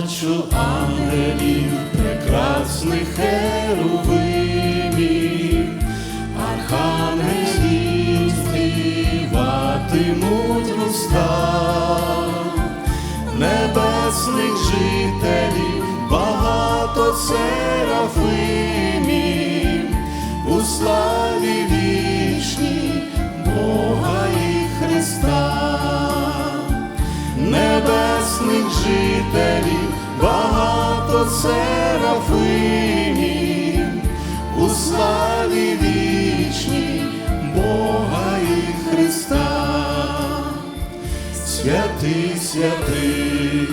чашу ангелів, прекрасних херовимів, архангелів співатимуть вуста, небесних жителів, багато серафимів, у славі вічній Бога багато серафимів, у славі вічній Бога і Христа. Святий, святий,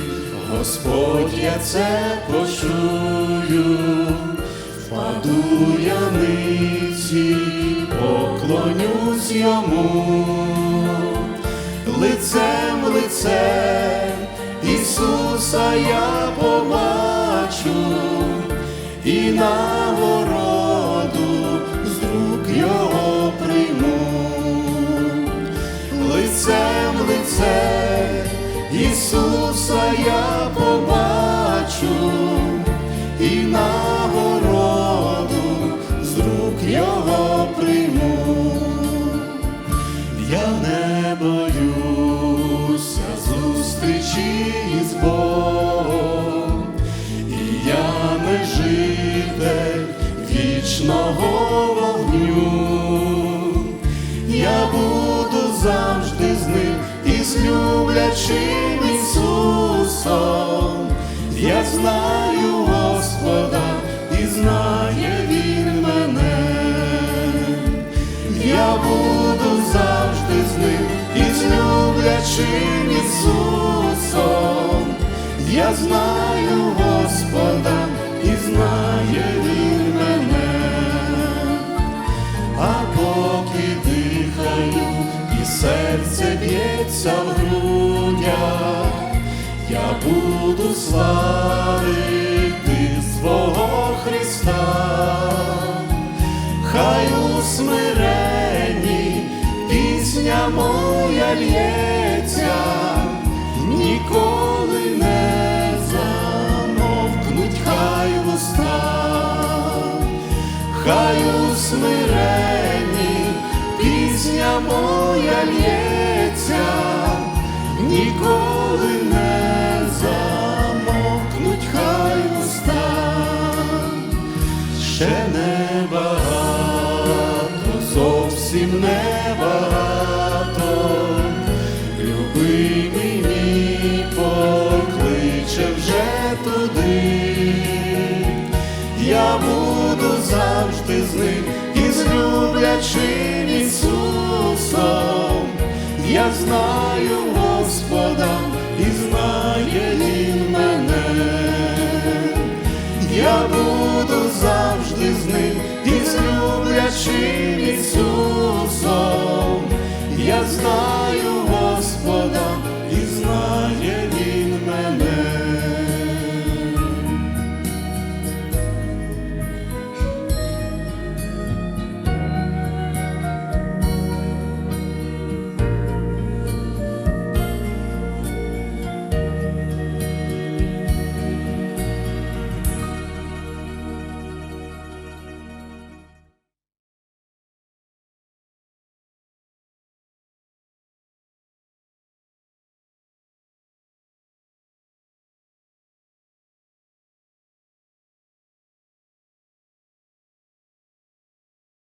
Господь, я це почую, впаду я ниці, поклонюсь йому лицем в лице Ісуса я побачу і нагороду з рук Його прийму, лицем в лице Ісуса я побачу і нагороду з рук Його прийму. Я не боюся зустрічі з Богом, і я не житель вічного вогню, я буду завжди з ним і з люблячим Ісусом. Я знаю Господа нашим Ісусом, я знаю Господа і знає Він мене, а поки дихаю і серце б'ється в грудях, я буду славити свого Христа, хай усмире. Моя лє. хай у смиренні пісня моя лє. я знаю Господа і знає він мене, я буду завжди з ним і з люблячим Ісусом. Я знаю